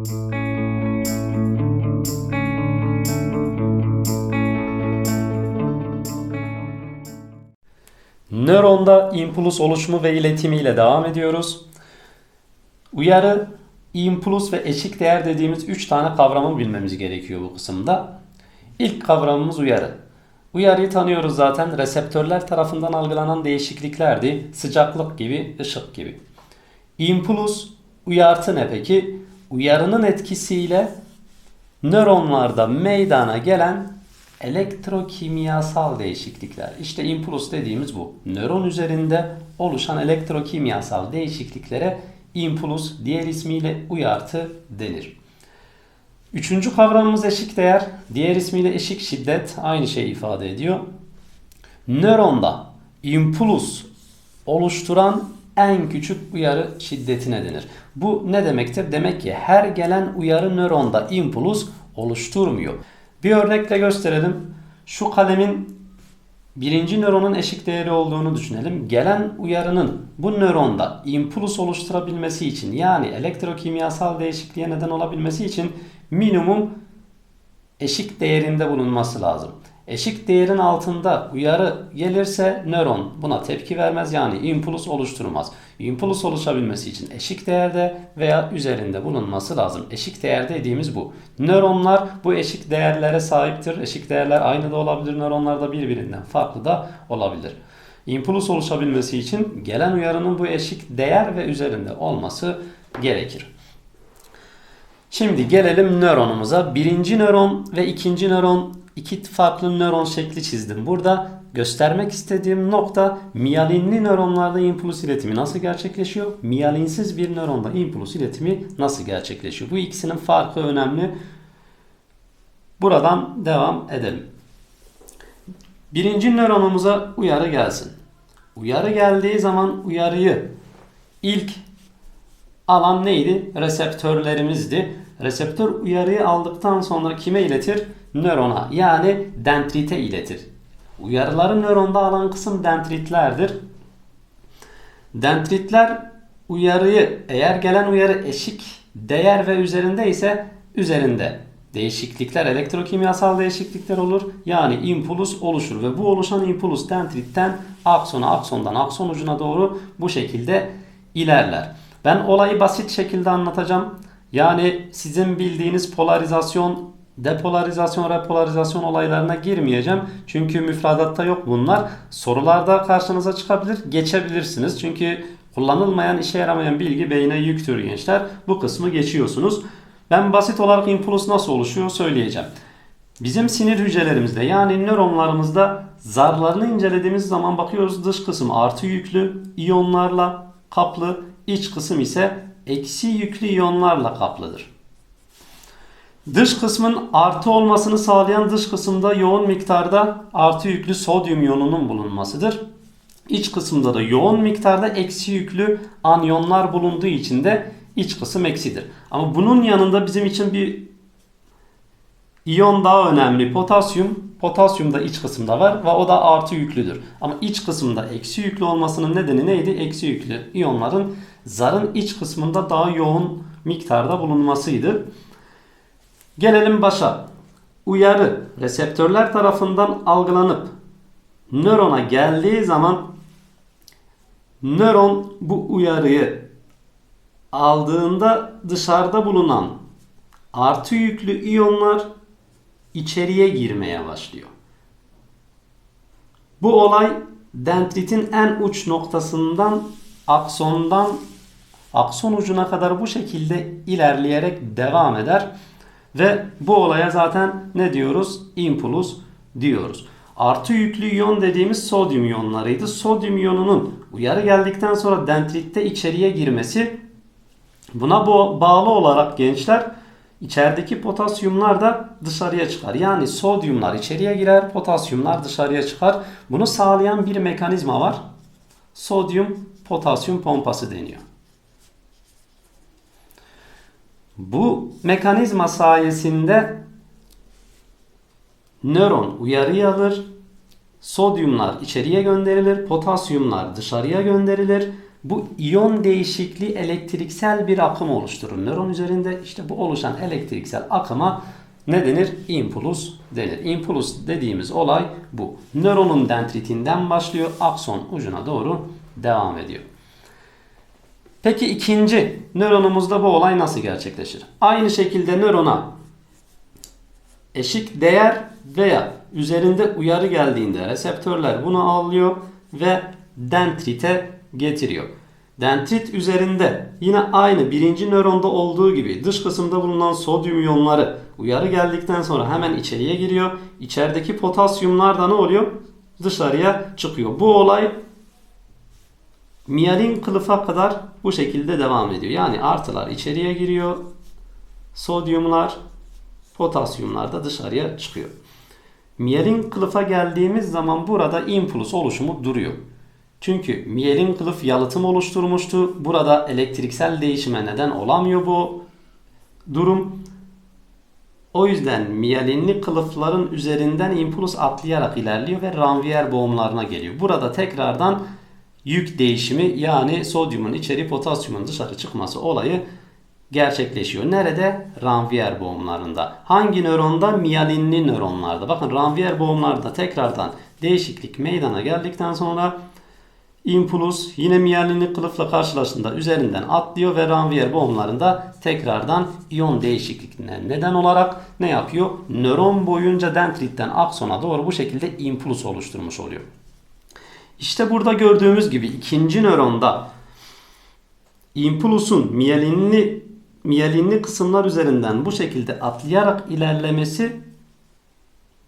Nöronda impuls oluşumu ve iletimiyle devam ediyoruz. Uyarı, impuls ve eşik değer dediğimiz 3 tane kavramı bilmemiz gerekiyor bu kısımda. İlk kavramımız uyarı. Uyarıyı tanıyoruz zaten. Reseptörler tarafından algılanan değişikliklerdi. Sıcaklık gibi, ışık gibi. Impuls, uyartı ne peki? Uyarının etkisiyle nöronlarda meydana gelen elektrokimyasal değişiklikler. İşte impuls dediğimiz bu. Nöron üzerinde oluşan elektrokimyasal değişikliklere impuls, diğer ismiyle uyartı denir. Üçüncü kavramımız eşik değer. Diğer ismiyle eşik şiddet aynı şeyi ifade ediyor. Nöronda impuls oluşturan en küçük uyarı şiddetine denir. Bu ne demektir? Demek ki her gelen uyarı nöronda impuls oluşturmuyor. Bir örnekle gösterelim. Şu kalemin birinci nöronun eşik değeri olduğunu düşünelim. Gelen uyarının bu nöronda impuls oluşturabilmesi için yani elektrokimyasal değişikliğe neden olabilmesi için minimum eşik değerinde bulunması lazım. Eşik değerin altında uyarı gelirse nöron buna tepki vermez yani impuls oluşturmaz. Impuls oluşabilmesi için eşik değerde veya üzerinde bulunması lazım. Eşik değer dediğimiz bu. Nöronlar bu eşik değerlere sahiptir. Eşik değerler aynı da olabilir. Nöronlar da birbirinden farklı da olabilir. Impuls oluşabilmesi için gelen uyarının bu eşik değer ve üzerinde olması gerekir. Şimdi gelelim nöronumuza. Birinci nöron ve ikinci nöron iki farklı nöron şekli çizdim. Burada göstermek istediğim nokta miyalinli nöronlarda impuls iletimi nasıl gerçekleşiyor? Miyalinsiz bir nöronda impuls iletimi nasıl gerçekleşiyor? Bu ikisinin farkı önemli. Buradan devam edelim. Birinci nöronumuza uyarı gelsin. Uyarı geldiği zaman uyarıyı ilk alan neydi? Reseptörlerimizdi. Reseptör uyarıyı aldıktan sonra kime iletir? Nörona yani dendrite iletir. Uyarıları nöronda alan kısım dendritlerdir. Dendritler uyarıyı eğer gelen uyarı eşik değer ve üzerinde ise üzerinde değişiklikler elektrokimyasal değişiklikler olur. Yani impuls oluşur ve bu oluşan impuls dendritten aksona aksondan akson ucuna doğru bu şekilde ilerler. Ben olayı basit şekilde anlatacağım. Yani sizin bildiğiniz polarizasyon, depolarizasyon, repolarizasyon olaylarına girmeyeceğim. Çünkü müfredatta yok bunlar. Sorularda karşınıza çıkabilir, geçebilirsiniz. Çünkü kullanılmayan, işe yaramayan bilgi beyne yüktür gençler. Bu kısmı geçiyorsunuz. Ben basit olarak impuls nasıl oluşuyor söyleyeceğim. Bizim sinir hücrelerimizde yani nöronlarımızda zarlarını incelediğimiz zaman bakıyoruz dış kısım artı yüklü iyonlarla kaplı, iç kısım ise eksi yüklü iyonlarla kaplıdır. Dış kısmın artı olmasını sağlayan dış kısımda yoğun miktarda artı yüklü sodyum iyonunun bulunmasıdır. İç kısımda da yoğun miktarda eksi yüklü anyonlar bulunduğu için de iç kısım eksidir. Ama bunun yanında bizim için bir iyon daha önemli potasyum. Potasyum da iç kısımda var ve o da artı yüklüdür. Ama iç kısımda eksi yüklü olmasının nedeni neydi? Eksi yüklü iyonların zarın iç kısmında daha yoğun miktarda bulunmasıydı. Gelelim başa. Uyarı reseptörler tarafından algılanıp nörona geldiği zaman nöron bu uyarıyı aldığında dışarıda bulunan artı yüklü iyonlar içeriye girmeye başlıyor. Bu olay dendritin en uç noktasından aksondan akson ucuna kadar bu şekilde ilerleyerek devam eder. Ve bu olaya zaten ne diyoruz? Impuls diyoruz. Artı yüklü iyon dediğimiz sodyum iyonlarıydı. Sodyum iyonunun uyarı geldikten sonra dendritte içeriye girmesi buna bağlı olarak gençler içerideki potasyumlar da dışarıya çıkar. Yani sodyumlar içeriye girer, potasyumlar dışarıya çıkar. Bunu sağlayan bir mekanizma var. Sodyum potasyum pompası deniyor. Bu mekanizma sayesinde nöron uyarıyı alır, sodyumlar içeriye gönderilir, potasyumlar dışarıya gönderilir Bu iyon değişikliği elektriksel bir akım oluşturur. Nöron üzerinde işte bu oluşan elektriksel akıma ne denir? Impulus denir. Impulus dediğimiz olay bu. Nöronun dendritinden başlıyor, akson ucuna doğru devam ediyor. Peki ikinci nöronumuzda bu olay nasıl gerçekleşir? Aynı şekilde nörona eşik değer veya üzerinde uyarı geldiğinde reseptörler bunu alıyor ve dendrite getiriyor. Dendrit üzerinde yine aynı birinci nöronda olduğu gibi dış kısımda bulunan sodyum iyonları uyarı geldikten sonra hemen içeriye giriyor. İçerideki potasyumlar da ne oluyor? Dışarıya çıkıyor. Bu olay miyelin kılıfa kadar bu şekilde devam ediyor. Yani artılar içeriye giriyor. Sodyumlar, potasyumlar da dışarıya çıkıyor. Miyelin kılıfa geldiğimiz zaman burada impuls oluşumu duruyor. Çünkü miyelin kılıf yalıtım oluşturmuştu. Burada elektriksel değişime neden olamıyor bu durum. O yüzden miyelinli kılıfların üzerinden impuls atlayarak ilerliyor ve Ranvier boğumlarına geliyor. Burada tekrardan yük değişimi yani sodyumun içeri potasyumun dışarı çıkması olayı gerçekleşiyor. Nerede? Ranvier boğumlarında. Hangi nöronda? Miyelinli nöronlarda. Bakın Ranvier boğumlarda tekrardan değişiklik meydana geldikten sonra impuls yine miyelinli kılıfla karşılaştığında üzerinden atlıyor ve Ranvier boğumlarında tekrardan iyon değişiklikine neden olarak ne yapıyor? Nöron boyunca dendritten aksona doğru bu şekilde impuls oluşturmuş oluyor. İşte burada gördüğümüz gibi ikinci nöronda impulsun miyelinli miyelinli kısımlar üzerinden bu şekilde atlayarak ilerlemesi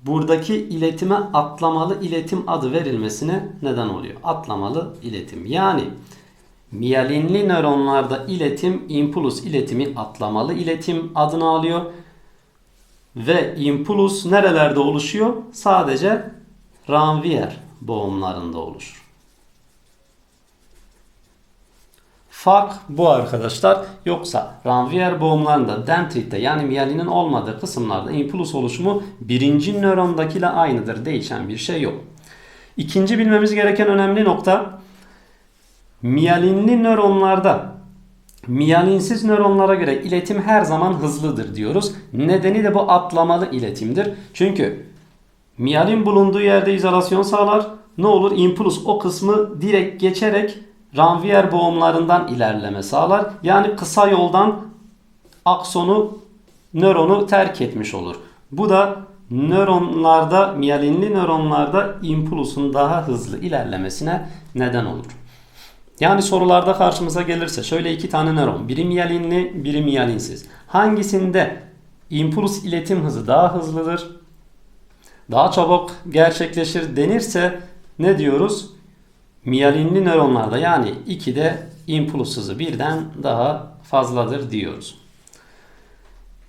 buradaki iletime atlamalı iletim adı verilmesine neden oluyor. Atlamalı iletim. Yani miyelinli nöronlarda iletim impuls iletimi atlamalı iletim adını alıyor. Ve impuls nerelerde oluşuyor? Sadece Ranvier boğumlarında oluşur. Fark bu arkadaşlar. Yoksa Ranvier boğumlarında dendritte yani miyelinin olmadığı kısımlarda impuls oluşumu birinci nörondakiyle aynıdır. Değişen bir şey yok. İkinci bilmemiz gereken önemli nokta miyelinli nöronlarda miyelinsiz nöronlara göre iletim her zaman hızlıdır diyoruz. Nedeni de bu atlamalı iletimdir. Çünkü miyelin bulunduğu yerde izolasyon sağlar. Ne olur? Impuls o kısmı direkt geçerek Ranvier boğumlarından ilerleme sağlar. Yani kısa yoldan aksonu, nöronu terk etmiş olur. Bu da nöronlarda, miyelinli nöronlarda impulsun daha hızlı ilerlemesine neden olur. Yani sorularda karşımıza gelirse şöyle iki tane nöron, biri miyelinli, biri miyelinsiz. Hangisinde impuls iletim hızı daha hızlıdır? Daha çabuk gerçekleşir denirse ne diyoruz? miyelinli nöronlarda yani 2'de impuls hızı birden daha fazladır diyoruz.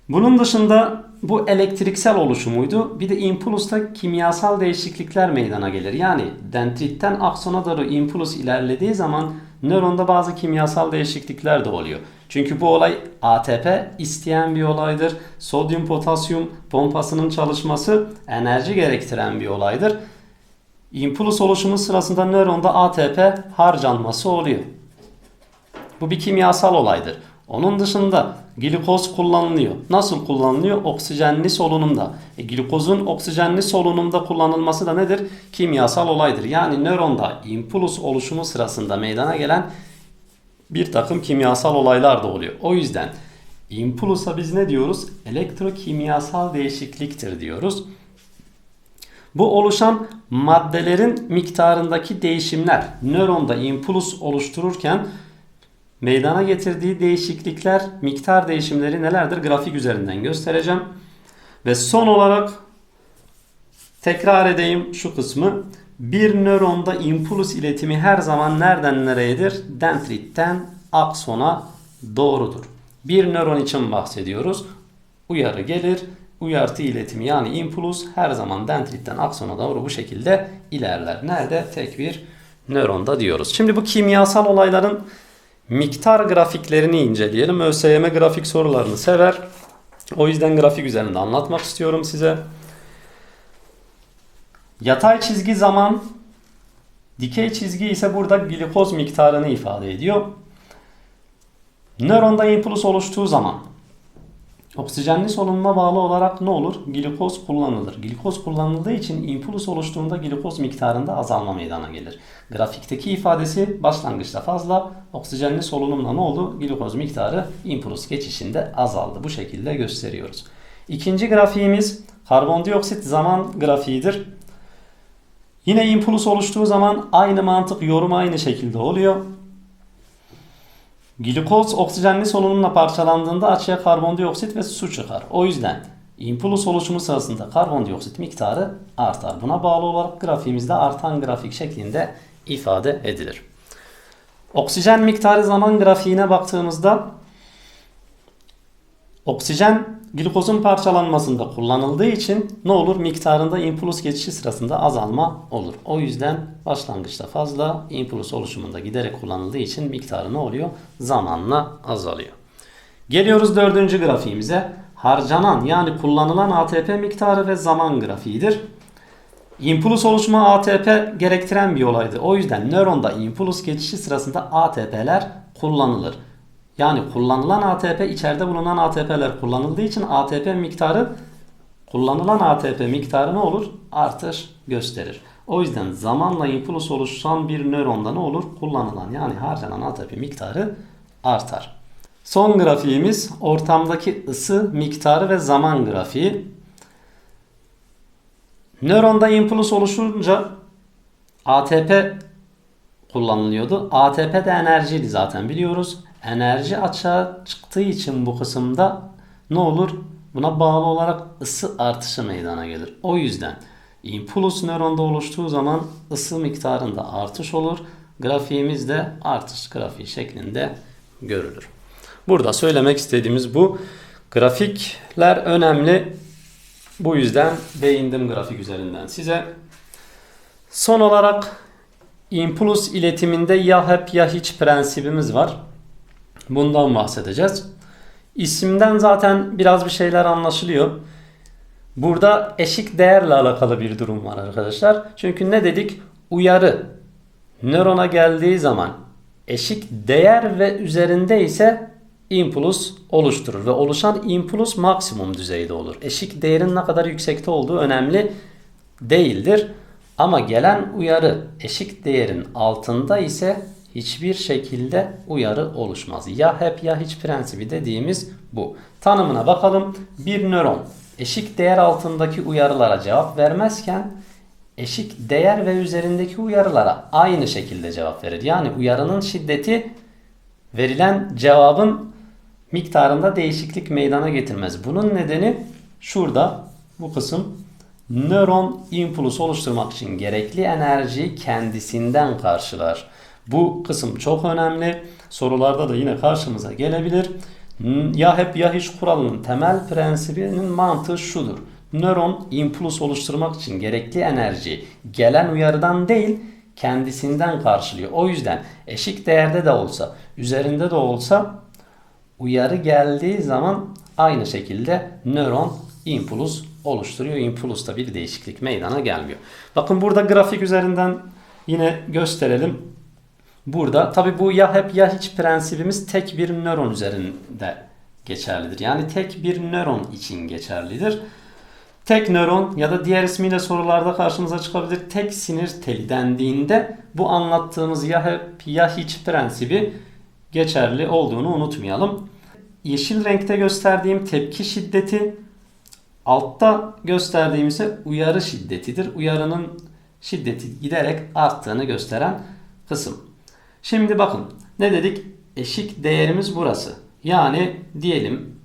Bunun dışında bu elektriksel oluşumuydu. Bir de impulsta kimyasal değişiklikler meydana gelir. Yani dendritten aksona doğru impuls ilerlediği zaman nöronda bazı kimyasal değişiklikler de oluyor. Çünkü bu olay ATP isteyen bir olaydır. Sodyum potasyum pompasının çalışması enerji gerektiren bir olaydır. İmpuls oluşumu sırasında nöronda ATP harcanması oluyor. Bu bir kimyasal olaydır. Onun dışında glikoz kullanılıyor. Nasıl kullanılıyor? Oksijenli solunumda. E, glikozun oksijenli solunumda kullanılması da nedir? Kimyasal olaydır. Yani nöronda impuls oluşumu sırasında meydana gelen bir takım kimyasal olaylar da oluyor. O yüzden impulsa biz ne diyoruz? Elektrokimyasal değişikliktir diyoruz. Bu oluşan maddelerin miktarındaki değişimler nöronda impuls oluştururken meydana getirdiği değişiklikler, miktar değişimleri nelerdir? Grafik üzerinden göstereceğim. Ve son olarak tekrar edeyim şu kısmı. Bir nöronda impuls iletimi her zaman nereden nereyedir? Dendritten aksona doğrudur. Bir nöron için bahsediyoruz. Uyarı gelir uyartı iletimi yani impuls her zaman dendritten aksona doğru bu şekilde ilerler. Nerede? Tek bir nöronda diyoruz. Şimdi bu kimyasal olayların miktar grafiklerini inceleyelim. ÖSYM grafik sorularını sever. O yüzden grafik üzerinde anlatmak istiyorum size. Yatay çizgi zaman Dikey çizgi ise burada glikoz miktarını ifade ediyor. Nöronda impuls oluştuğu zaman oksijenli solunuma bağlı olarak ne olur? Glikoz kullanılır. Glikoz kullanıldığı için impuls oluştuğunda glikoz miktarında azalma meydana gelir. Grafikteki ifadesi başlangıçta fazla, oksijenli solunumla ne oldu? Glikoz miktarı impuls geçişinde azaldı. Bu şekilde gösteriyoruz. İkinci grafiğimiz karbondioksit zaman grafiğidir. Yine impuls oluştuğu zaman aynı mantık yorum aynı şekilde oluyor. Glikoz oksijenli solunumla parçalandığında açığa karbondioksit ve su çıkar. O yüzden impuls oluşumu sırasında karbondioksit miktarı artar. Buna bağlı olarak grafiğimizde artan grafik şeklinde ifade edilir. Oksijen miktarı zaman grafiğine baktığımızda oksijen glikozun parçalanmasında kullanıldığı için ne olur? Miktarında impuls geçişi sırasında azalma olur. O yüzden başlangıçta fazla, impuls oluşumunda giderek kullanıldığı için miktarı ne oluyor? Zamanla azalıyor. Geliyoruz dördüncü grafiğimize. Harcanan yani kullanılan ATP miktarı ve zaman grafiğidir. İmpuls oluşumu ATP gerektiren bir olaydı. O yüzden nöronda impuls geçişi sırasında ATP'ler kullanılır. Yani kullanılan ATP içeride bulunan ATP'ler kullanıldığı için ATP miktarı kullanılan ATP miktarı ne olur? Artış gösterir. O yüzden zamanla impuls oluşan bir nöronda ne olur? Kullanılan yani harcanan ATP miktarı artar. Son grafiğimiz ortamdaki ısı miktarı ve zaman grafiği. Nöronda impuls oluşunca ATP kullanılıyordu. ATP de enerjiydi zaten biliyoruz. Enerji açığa çıktığı için bu kısımda ne olur? Buna bağlı olarak ısı artışı meydana gelir. O yüzden impuls nöronda oluştuğu zaman ısı miktarında artış olur. Grafiğimiz de artış grafiği şeklinde görülür. Burada söylemek istediğimiz bu. Grafikler önemli. Bu yüzden değindim grafik üzerinden size. Son olarak impuls iletiminde ya hep ya hiç prensibimiz var. Bundan bahsedeceğiz. İsimden zaten biraz bir şeyler anlaşılıyor. Burada eşik değerle alakalı bir durum var arkadaşlar. Çünkü ne dedik? Uyarı nörona geldiği zaman eşik değer ve üzerinde ise impuls oluşturur ve oluşan impuls maksimum düzeyde olur. Eşik değerin ne kadar yüksekte olduğu önemli değildir. Ama gelen uyarı eşik değerin altında ise hiçbir şekilde uyarı oluşmaz. Ya hep ya hiç prensibi dediğimiz bu. Tanımına bakalım. Bir nöron eşik değer altındaki uyarılara cevap vermezken eşik değer ve üzerindeki uyarılara aynı şekilde cevap verir. Yani uyarının şiddeti verilen cevabın miktarında değişiklik meydana getirmez. Bunun nedeni şurada bu kısım nöron impuls oluşturmak için gerekli enerjiyi kendisinden karşılar. Bu kısım çok önemli. Sorularda da yine karşımıza gelebilir. Ya hep ya hiç kuralının temel prensibinin mantığı şudur. Nöron impuls oluşturmak için gerekli enerji gelen uyarıdan değil kendisinden karşılıyor. O yüzden eşik değerde de olsa üzerinde de olsa uyarı geldiği zaman aynı şekilde nöron impuls oluşturuyor. Impulsta bir değişiklik meydana gelmiyor. Bakın burada grafik üzerinden yine gösterelim. Burada tabi bu ya hep ya hiç prensibimiz tek bir nöron üzerinde geçerlidir. Yani tek bir nöron için geçerlidir. Tek nöron ya da diğer ismiyle sorularda karşımıza çıkabilir. Tek sinir teli dendiğinde bu anlattığımız ya hep ya hiç prensibi geçerli olduğunu unutmayalım. Yeşil renkte gösterdiğim tepki şiddeti altta gösterdiğim ise uyarı şiddetidir. Uyarının şiddeti giderek arttığını gösteren kısım. Şimdi bakın ne dedik? Eşik değerimiz burası. Yani diyelim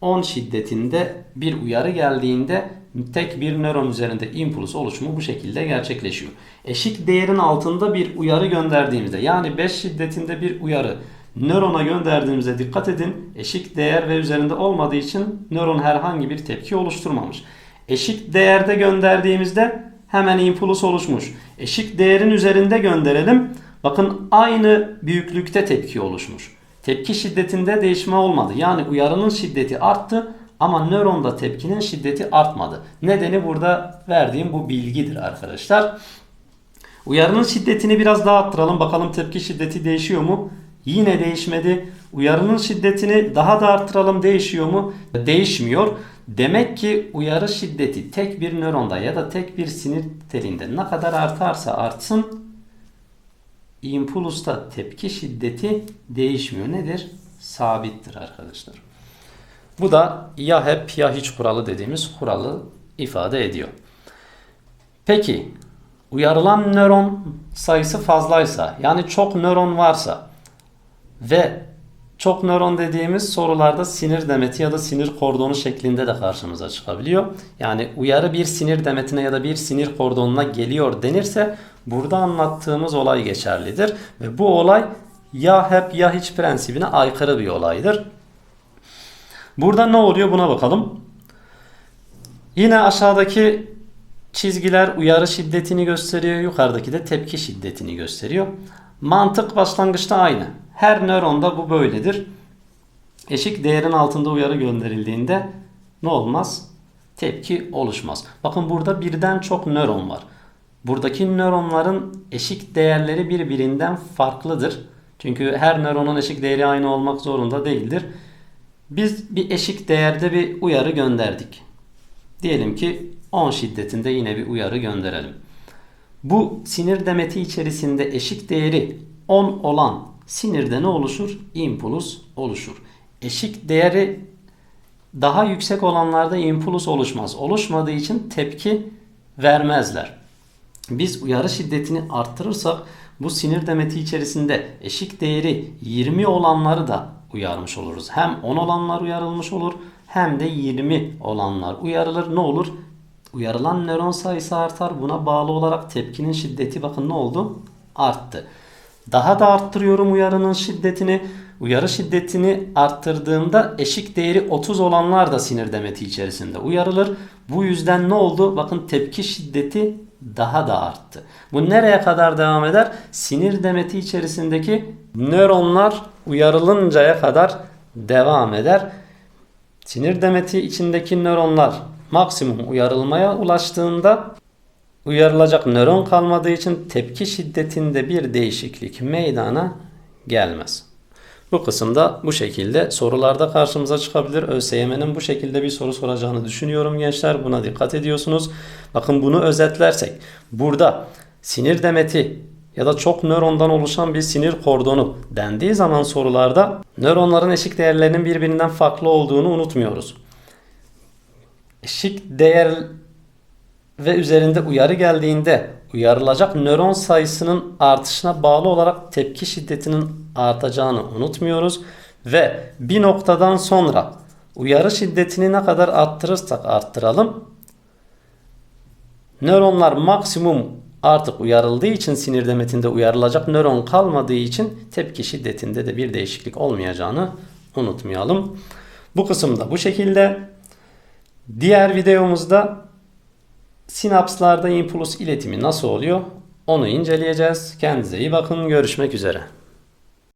10 şiddetinde bir uyarı geldiğinde tek bir nöron üzerinde impuls oluşumu bu şekilde gerçekleşiyor. Eşik değerin altında bir uyarı gönderdiğimizde yani 5 şiddetinde bir uyarı nörona gönderdiğimize dikkat edin. Eşik değer ve üzerinde olmadığı için nöron herhangi bir tepki oluşturmamış. Eşik değerde gönderdiğimizde hemen impuls oluşmuş. Eşik değerin üzerinde gönderelim. Bakın aynı büyüklükte tepki oluşmuş. Tepki şiddetinde değişme olmadı. Yani uyarının şiddeti arttı ama nöronda tepkinin şiddeti artmadı. Nedeni burada verdiğim bu bilgidir arkadaşlar. Uyarının şiddetini biraz daha arttıralım. Bakalım tepki şiddeti değişiyor mu? Yine değişmedi. Uyarının şiddetini daha da arttıralım. Değişiyor mu? Değişmiyor. Demek ki uyarı şiddeti tek bir nöronda ya da tek bir sinir telinde ne kadar artarsa artsın impulusta tepki şiddeti değişmiyor. Nedir? Sabittir arkadaşlar. Bu da ya hep ya hiç kuralı dediğimiz kuralı ifade ediyor. Peki uyarılan nöron sayısı fazlaysa yani çok nöron varsa ve çok nöron dediğimiz sorularda sinir demeti ya da sinir kordonu şeklinde de karşımıza çıkabiliyor. Yani uyarı bir sinir demetine ya da bir sinir kordonuna geliyor denirse burada anlattığımız olay geçerlidir. Ve bu olay ya hep ya hiç prensibine aykırı bir olaydır. Burada ne oluyor buna bakalım. Yine aşağıdaki çizgiler uyarı şiddetini gösteriyor. Yukarıdaki de tepki şiddetini gösteriyor. Mantık başlangıçta aynı. Her nöronda bu böyledir. Eşik değerin altında uyarı gönderildiğinde ne olmaz? Tepki oluşmaz. Bakın burada birden çok nöron var. Buradaki nöronların eşik değerleri birbirinden farklıdır. Çünkü her nöronun eşik değeri aynı olmak zorunda değildir. Biz bir eşik değerde bir uyarı gönderdik. Diyelim ki 10 şiddetinde yine bir uyarı gönderelim. Bu sinir demeti içerisinde eşik değeri 10 olan sinirde ne oluşur? İmpulus oluşur. Eşik değeri daha yüksek olanlarda impulus oluşmaz. Oluşmadığı için tepki vermezler. Biz uyarı şiddetini arttırırsak bu sinir demeti içerisinde eşik değeri 20 olanları da uyarmış oluruz. Hem 10 olanlar uyarılmış olur hem de 20 olanlar uyarılır. Ne olur? Uyarılan nöron sayısı artar. Buna bağlı olarak tepkinin şiddeti bakın ne oldu? Arttı. Daha da arttırıyorum uyarının şiddetini. Uyarı şiddetini arttırdığımda eşik değeri 30 olanlar da sinir demeti içerisinde uyarılır. Bu yüzden ne oldu? Bakın tepki şiddeti daha da arttı. Bu nereye kadar devam eder? Sinir demeti içerisindeki nöronlar uyarılıncaya kadar devam eder. Sinir demeti içindeki nöronlar maksimum uyarılmaya ulaştığında uyarılacak nöron kalmadığı için tepki şiddetinde bir değişiklik meydana gelmez. Bu kısımda bu şekilde sorularda karşımıza çıkabilir. ÖSYM'nin bu şekilde bir soru soracağını düşünüyorum gençler. Buna dikkat ediyorsunuz. Bakın bunu özetlersek burada sinir demeti ya da çok nörondan oluşan bir sinir kordonu dendiği zaman sorularda nöronların eşik değerlerinin birbirinden farklı olduğunu unutmuyoruz. Eşik değer ve üzerinde uyarı geldiğinde uyarılacak nöron sayısının artışına bağlı olarak tepki şiddetinin artacağını unutmuyoruz ve bir noktadan sonra uyarı şiddetini ne kadar arttırırsak arttıralım nöronlar maksimum artık uyarıldığı için sinir demetinde uyarılacak nöron kalmadığı için tepki şiddetinde de bir değişiklik olmayacağını unutmayalım. Bu kısımda bu şekilde. Diğer videomuzda sinapslarda impuls iletimi nasıl oluyor? Onu inceleyeceğiz. Kendinize iyi bakın. Görüşmek üzere.